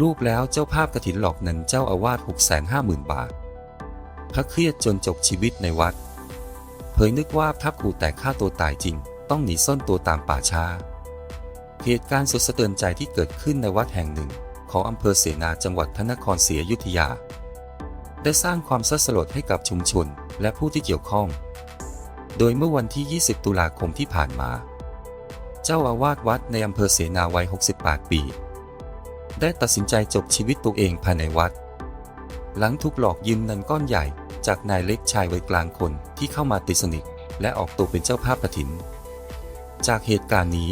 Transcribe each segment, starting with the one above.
รูปแล้วเจ้าภาพกระถินหลอกเงินเจ้าอาวาส6 5 0 0 0 0 บาท พระเครียดจนจบชีวิตในวัด เผยนึกว่าพระครูแต่ฆ่าตัวตายจริง ต้องหนีซ่อนตัวตามป่าช้า เหตุการณ์สุดสะเทือนใจที่เกิดขึ้นในวัดแห่งหนึ่ง ของอำเภอเสนาจังหวัดพระนครศรีอยุธยา ได้สร้างความสสลดให้กับชุมชนและผู้ที่เกี่ยวข้อง โดยเมื่อวันที่ 20 ตุลาคมที่ผ่านมา เจ้าอาวาสวัดในอำเภอเสนาวัย 68 ปี ได้ตัดสินใจจบชีวิตตัวเองภายในวัด หลังถูกหลอกยืมเงินก้อนใหญ่ จากนายเล็กชายวัยกลางคนที่เข้ามาติดสนิทและออกตัวเป็นเจ้าภาพกฐิน จากเหตุการณ์นี้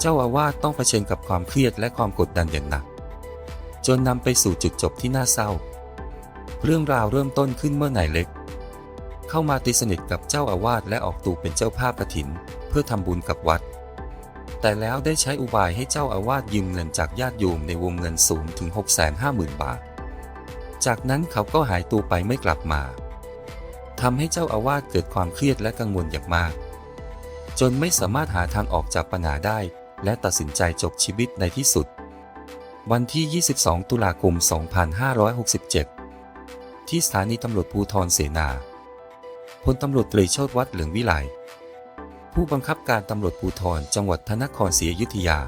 เจ้าอาวาสต้องเผชิญกับความเครียดและความกดดันอย่างหนัก จนนำไปสู่จุดจบที่น่าเศร้า เรื่องราวเริ่มต้นขึ้นเมื่อนายเล็ก เข้ามาตีสนิทกับเจ้าอาวาสและออกตัวเป็นเจ้าภาพกฐิน เพื่อทำบุญกับวัด แต่แล้วได้ใช้อุบายให้เจ้าอาวาสยืมเงินจากญาติโยมในวงเงินสูงถึง 650,000 บาท จากนั้นเขาก็หายตัวไปไม่กลับมาทำให้เจ้าอาวาสเกิดความเครียดและกังวลอย่างมาก จนไม่สามารถหาทางออกจากปัญหาได้ และตัดสินใจจบชีวิตในที่สุด วันที่ 22 ตุลาคม 2567 ที่สถานีตำรวจภูธรเสนาพลตำรวจตรีโชติวัฒน์เหลืองวิไล ผู้บังคับการตำรวจภูธรจังหวัดพระนครศรีอยุธยา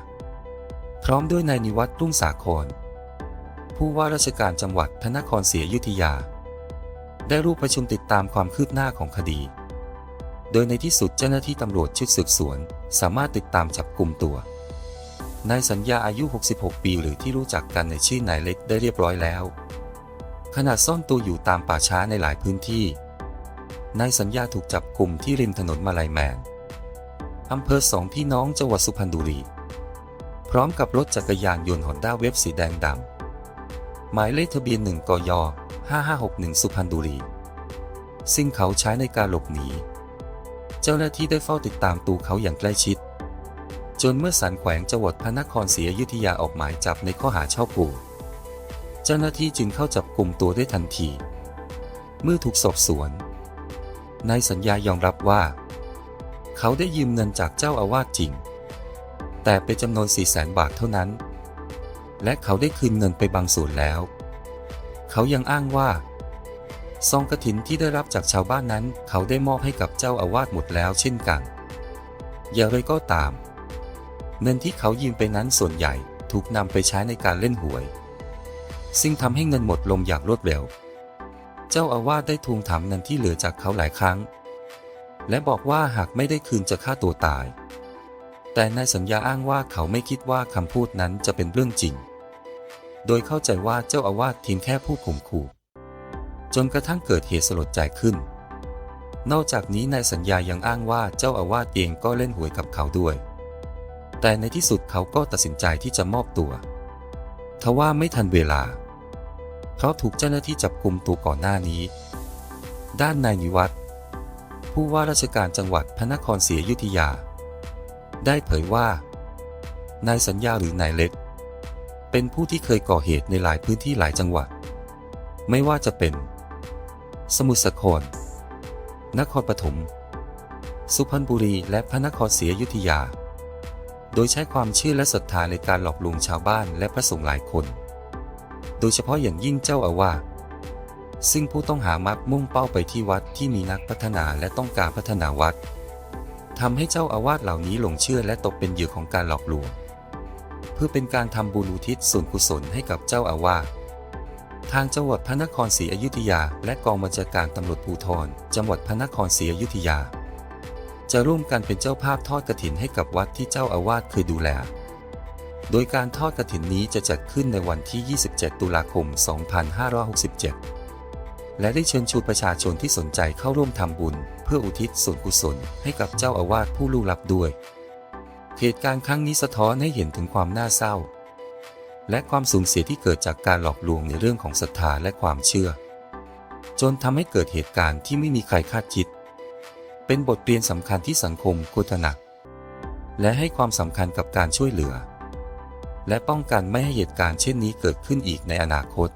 พร้อมด้วยนายนิวัฒน์รุ่งสาคร ผู้ว่าราชการจังหวัดพระนครศรีอยุธยา ได้รูปประชุมติดตามความคืบหน้าของคดี โดยในที่สุดเจ้าหน้าที่ตำรวจชุดสืบสวน สามารถติดตามจับกลุ่มตัวนายสัญญาอายุ 66 ปี หรือที่รู้จักกันในชื่อนายเล็กได้เรียบร้อยแล้ว ขณะซ่อนตัวอยู่ตามป่าช้าในหลายพื้นที่ นายสัญญาถูกจับกลุ่มที่ริมถนนมาลายแมน อำเภอสองพี่น้องจังหวัดสุพรรณบุรี พร้อมกับรถจักรยานยนต์ฮอนด้าเวฟสีแดงดำหมายเลขทะเบียน 1กย5561 สุพรรณบุรี ซึ่งเขาใช้ในการหลบหนี เจ้าหน้าที่ได้เฝ้าติดตามตัวเขาอย่างใกล้ชิด จนเมื่อศาลแขวงจังหวัดพระนครศรีอยุธยาออกหมายจับในข้อหาช่อโกงเจ้าหน้าที่จึงเข้าจับกลุ่มตัวได้ทันที เมื่อถูกสอบสวนนายสัญญายอมรับว่า เขาได้ยืมเงินจากเจ้าอาวาสจริง แต่เป็นจำนวน4 0 0แสนบาทเท่านั้น และเขาได้คืนเงินไปบางส่วนแล้ว เขายังอ้างว่าซองกระถินที่ได้รับจากชาวบ้านนั้น เขาได้มอบให้กับเจ้าอาวาสหมดแล้วเช่นกัน อย่างไรก็ตาม เงินที่เขายืมไปนั้นส่วนใหญ่ถูกนำไปใช้ในการเล่นหวย ซึ่งทำให้เงินหมดลงอย่างรวดเร็ว เจ้าอาวาสได้ทวงถามเงินที่เหลือจากเขาหลายครั้ง และบอกว่าหากไม่ได้คืนจะฆ่าตัวตาย แต่นายสัญญาอ้างว่าเขาไม่คิดว่าคำพูดนั้นจะเป็นเรื่องจริง โดยเข้าใจว่าเจ้าอาวาสเพียงแค่พูดข่มขู่จนกระทั่งเกิดเหตุสลดใจขึ้น นอกจากนี้นายสัญญายังอ้างว่าเจ้าอาวาสเองก็เล่นหวยกับเขาด้วย แต่ในที่สุดเขาก็ตัดสินใจที่จะมอบตัว ทว่าไม่ทันเวลาเพราะถูกเจ้าหน้าที่จับกลุ่มตัวก่อนหน้านี้ ด้านนายนิวัฒน์ ผู้ว่าราชการจังหวัดพระนครศรีอยุธยา ได้เผยว่า นายสัญญาหรือนายเล็ก เป็นผู้ที่เคยก่อเหตุในหลายพื้นที่หลายจังหวัด ไม่ว่าจะเป็น สมุทรสาคร นครปฐม สุพรรณบุรีและพระนครศรีอยุธยา โดยใช้ความเชื่อและศรัทธาในการหลอกลวงชาวบ้านและพระสงฆ์หลายคน โดยเฉพาะอย่างยิ่งเจ้าอาวาส ซึ่งผู้ต้องหามักมุ่งเป้าไปที่วัดที่มีนักพัฒนาและต้องการพัฒนาวัดทำให้เจ้าอาวาสเหล่านี้หลงเชื่อและตกเป็นเหยื่อของการหลอกลวง เพื่อเป็นการทำบุญอุทิศส่วนกุศลให้กับเจ้าอาวาสทางจังหวัดพระนครศรีอยุธยา และกองบัญชาการตำรวจภูธรจังหวัดพระนครศรีอยุธยา จะร่วมกันเป็นเจ้าภาพทอดกระถินให้กับวัดที่เจ้าอาวาสเคยดูแล โดยการทอดกระถินนี้จะจัดขึ้นในวันที่ 27 ตุลาคม 2567 และได้เชิญชวนประชาชนที่สนใจเข้าร่วมทำบุญ เพื่ออุทิศส่วนกุศลให้กับเจ้าอาวาสผู้ลูกลับด้วย เหตุการณ์ครั้งนี้สะท้อนให้เห็นถึงความน่าเศร้า และความสูญเสียที่เกิดจากการหลอกลวงในเรื่องของศรัทธาและความเชื่อ จนทำให้เกิดเหตุการณ์ที่ไม่มีใครคาดคิด เป็นบทเรียนสำคัญที่สังคมควรตระหนัก และให้ความสำคัญกับการช่วยเหลือ และป้องกันไม่ให้เหตุการณ์เช่นนี้เกิดขึ้นอีกในอนาคต